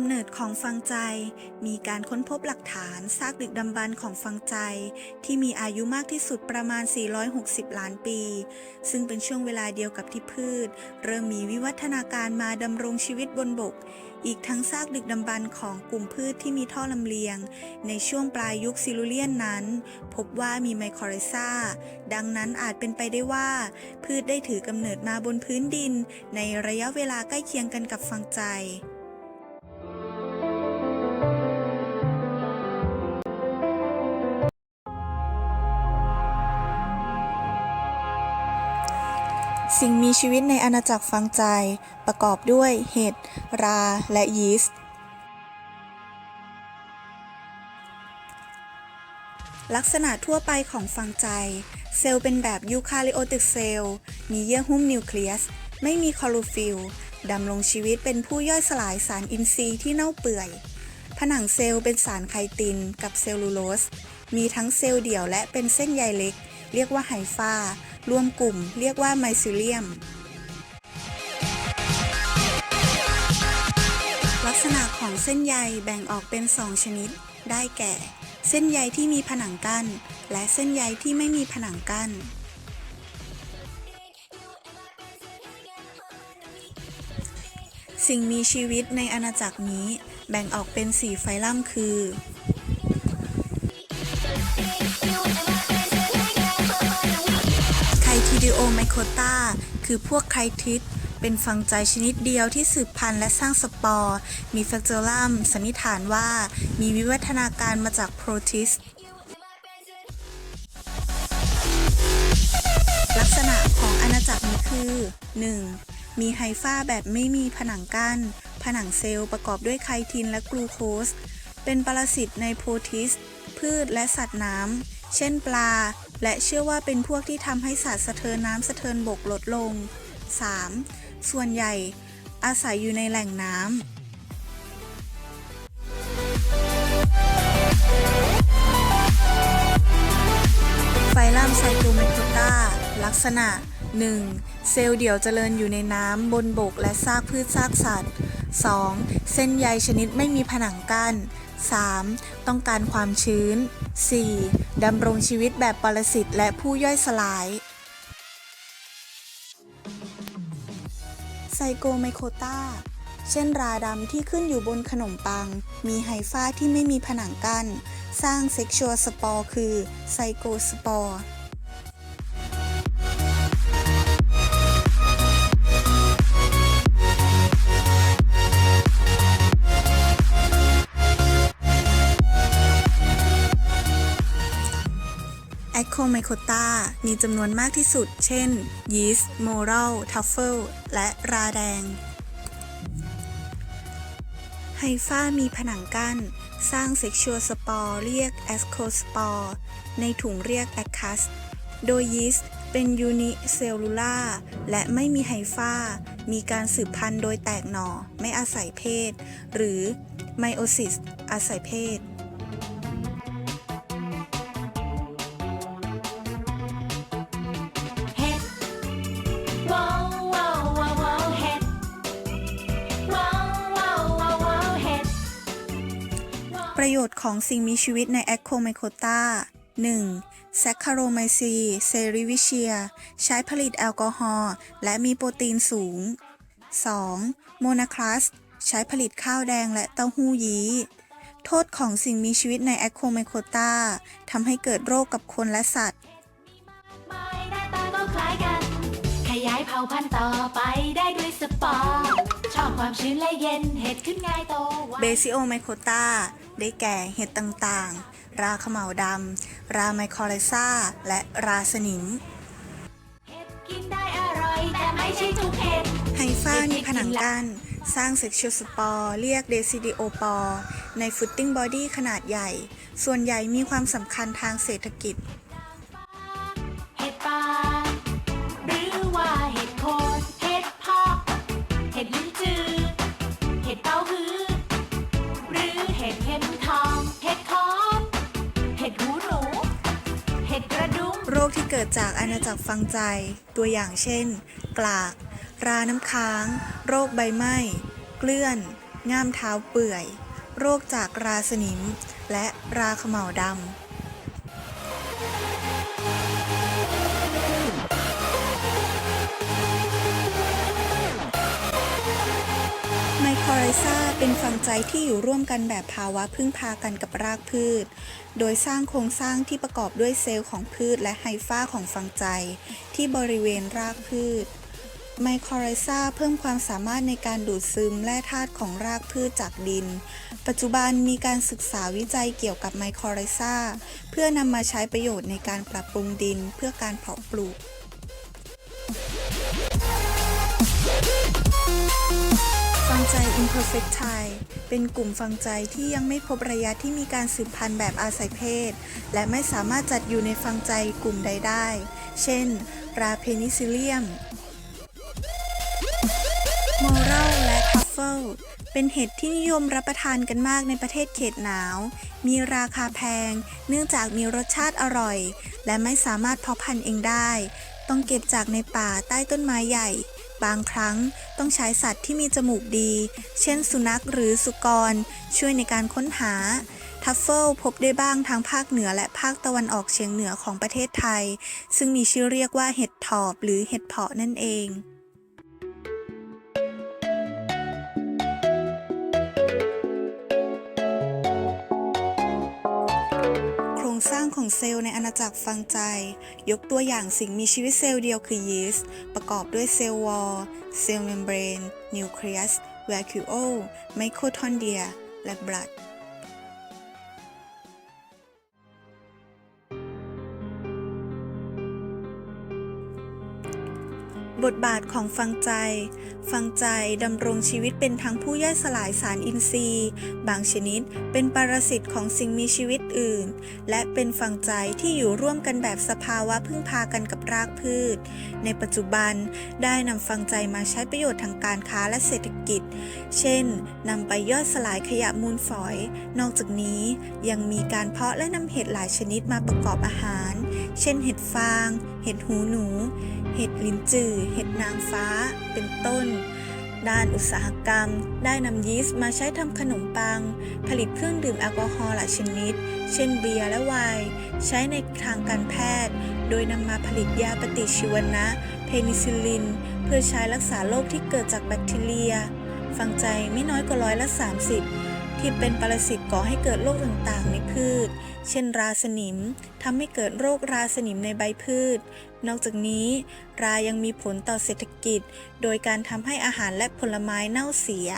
ำเนิดของฟังใจ มีการค้นพบหลักฐานซากดึกดำบรรพ์ของฟังใจ ที่มีอายุมากที่สุดประมาณ 460 ล้านปี ซึ่งเป็นช่วงเวลาเดียวกับที่พืช เริ่มมีวิวัฒนาการมาดำรงชีวิตบนบก อีกทั้งซากดึกดำบรรพ์ของกลุ่มพืชที่มีท่อลำเลียง ในช่วงปลายยุคซิลูเลียนนั้น พบว่ามีไมโครไรซาดังนั้นอาจเป็นไปได้ว่า พืชได้ถือกำเนิดมาบนพื้นดิน ในระยะเวลาใกล้เคียงกันกับฟังใจ สิ่งมีชีวิตในอาณาจักรฟังใจ ประกอบด้วยเห็ด รา และยีสต์ ลักษณะทั่วไปของฟังใจ เซลล์เป็นแบบยูคาริโอติกเซลล์ มีเยื่อหุ้มนิวเคลียส ไม่มีคลอโรฟิลดำรงชีวิตเป็นผู้ย่อยสลายสารอินทรีย์ที่เน่าเปื่อย ผนังเซลล์เป็นสารไคตินกับเซลลูโลส มีทั้งเซลล์เดี่ยวและเป็นเส้นใยเล็ก เรียกว่าไฮฟารวมกลุ่ม เรียกว่าไมซิเลียม ลักษณะของเส้นใยแบ่งออกเป็น 2 ชนิด ได้แก่ เส้นใยที่มีผนังกั้น และเส้นใยที่ไม่มีผนังกั้นสิ่งมีชีวิตในอาณาจักรนี้แบ่งออกเป็น4ไฟลัมคือ ดิโอไมโคตาคือพวกไคทิสเป็นฟังใจชนิดเดียวที่สืบพันธุ์และสร้างสปอร์ มีแฟกเจอรัมสันนิษฐานว่ามีวิวัฒนาการมาจากโปรติสลักษณะของอาณาจักรนี้คือ 1. มีไฮฟ้าแบบไม่มีผนังกั้น ผนังเซลล์ประกอบด้วยไคทินและกลูโคส เป็นปรสิตในโพทิส พืชและสัตว์น้ำ เช่นปลา และเชื่อว่าเป็นพวกที่ทำให้สัตว์สะเทินน้ำสะเทินบกลดลง 3. ส่วนใหญ่ อาศัยอยู่ในแหล่งน้ำไฟลัมไซโคเมโคตาลักษณะ 1. เซลล์เดี่ยวเจริญอยู่ในน้ำบนบกและซากพืชซากสัตว์ 2. เส้นใยชนิดไม่มีผนังกั้น 3. ต้องการความชื้น 4. ดำรงชีวิตแบบปรสิตและผู้ย่อยสลายไซโกไมโคตาเช่นราดำที่ขึ้นอยู่บนขนมปัง มีไฮฟ้าที่ไม่มีผนังกั้น สร้างเซ็กชวลสปอร์คือไซโกสปอร์ แอคโคไมโคตามีจำนวนมากที่สุด เช่น ยีสต์ โมรัล ทัฟเฟิล และราแดง ไฮฟ้ามีผนังกั้น สร้างเซ็กชวลสปอร์เรียกแอสโคสปอร์ในถุงเรียกแอคคัส โดยยีสต์เป็นยูนิเซลลูล่าและไม่มีไฮฟ้า มีการสืบพันธุ์โดยแตกหน่อ ไม่อาศัยเพศ หรือไมโอซิสอาศัยเพศ ประโยชน์ของสิ่งมีชีวิตในแอคโคไมโคตา 1. แซคคาโรไมซีเซริวิเชีย ใช้ผลิตแอลกอฮอล์และมีโปรตีนสูง 2. โมนาคลัส ใช้ผลิตข้าวแดงและเต้าหู้ยี้ โทษของสิ่งมีชีวิตในแอคโคไมโคตาทำให้เกิดโรคกับคนและสัตว์ไม่หน้าตาก็คล้ายกันขยายเผ่าพันธุ์ต่อไปได้ด้วยสปอร์ชอบความชื้นและเย็นเห็ดขึ้นง่ายโตไวเบซิโอไมโคตาได้แก่เห็ดต่างๆ ราขมเหลาดำ ราไมคอไรซาและราสนิมเห็ดกินได้อร่อยแต่ไม่ใช่ทุกเห็ดไฮฟ้ามีผนังกั้นสร้างเซ็กชวลสปอร์เรียกเดซิดิโอปอร์ในฟุตติ้งบอดี้ขนาดใหญ่ ส่วนใหญ่มีความสำคัญทางเศรษฐกิจ เห็ดกระดุมโรคที่เกิดจากอาณาจักรฟังใจ ตัวอย่างเช่น กลาก ราน้ำค้าง โรคใบไหม้ เกลื่อน ง่ามเท้าเปื่อย โรคจากราสนิม และราเขม่าดำ เป็นฟังใจที่อยู่ร่วมกันแบบภาวะพึ่งพากันกับรากพืช โดยสร้างโครงสร้างที่ประกอบด้วยเซลล์ของพืชและไฮฟ้าของฟังใจ ที่บริเวณรากพืช ไมโครไรซาเพิ่มความสามารถในการดูดซึมแร่ธาตุของรากพืชจากดิน ปัจจุบันมีการศึกษาวิจัยเกี่ยวกับไมโครไรซาเพื่อนำมาใช้ประโยชน์ในการปรับปรุงดินเพื่อการเพาะปลูก Perfect Thai เป็นกลุ่มฟังใจที่ยังไม่พบระยะที่มีการสืบพันธุ์แบบอาศัยเพศ และไม่สามารถจัดอยู่ในฟังใจกลุ่มใดได้ เช่น ราเพนิซิเลียมมอรัลและทัฟเฟิลเป็นเห็ดที่นิยมรับประทานกันมากในประเทศเขตหนาว มีราคาแพง เนื่องจากมีรสชาติอร่อย และไม่สามารถเพาะพันธุ์เองได้ ต้องเก็บจากในป่าใต้ต้นไม้ใหญ่ บางครั้งต้องใช้สัตว์ที่มีจมูกดี เช่นสุนัขหรือสุกร ช่วยในการค้นหา ทัฟเฟิลพบได้บ้างทางภาคเหนือและภาคตะวันออกเฉียงเหนือของประเทศไทย ซึ่งมีชื่อเรียกว่าเห็ดถอบหรือเห็ดเพาะนั่นเอง รงสร้างของเซลล์ในอาณาจักรฟังใจ ยกตัวอย่างสิ่งมีชีวิตเซลล์เดียวคือยีสต์ประกอบด้วยเซลล์วอลเซลล์เมมเบรนนิวเคลียสแวคิโอไมโคทอนเดีย และบลัด บทบาทของฟังใจ ฟังใจดำรงชีวิตเป็นทั้งผู้ย่อยสลายสารอินทรีย์ บางชนิดเป็นปรสิตของสิ่งมีชีวิตอื่น และเป็นฟังใจที่อยู่ร่วมกันแบบสภาวะพึ่งพากันกับรากพืช ในปัจจุบันได้นำฟังใจมาใช้ประโยชน์ทางการค้าและเศรษฐกิจ เช่นนำไปย่อยสลายขยะมูลฝอย นอกจากนี้ยังมีการเพาะและนำเห็ดหลายชนิดมาประกอบอาหาร เช่นเห็ดฟาง เห็ดหูหนู เห็ดลิ้นจื่อเห็ดนางฟ้า เป็นต้น ด้านอุตสาหกรรม ได้นำยีสต์มาใช้ทำขนมปัง ผลิตเครื่องดื่มแอลกอฮอล์หลายชนิด เช่นเบียร์และไวน์ใช้ในทางการแพทย์ โดยนำมาผลิตยาปฏิชีวนะ เพนิซิลลิน เพื่อใช้รักษาโรคที่เกิดจากแบคทีเรีย ฟังใจไม่น้อยกว่าร้อยละ 30 ที่เป็นปรสิตก่อให้เกิดโรคต่างๆในพืช เช่นราสนิมทำให้เกิดโรคราสนิมในใบพืช นอกจากนี้ รายังมีผลต่อเศรษฐกิจ โดยการทำให้อาหารและผลไม้เน่าเสีย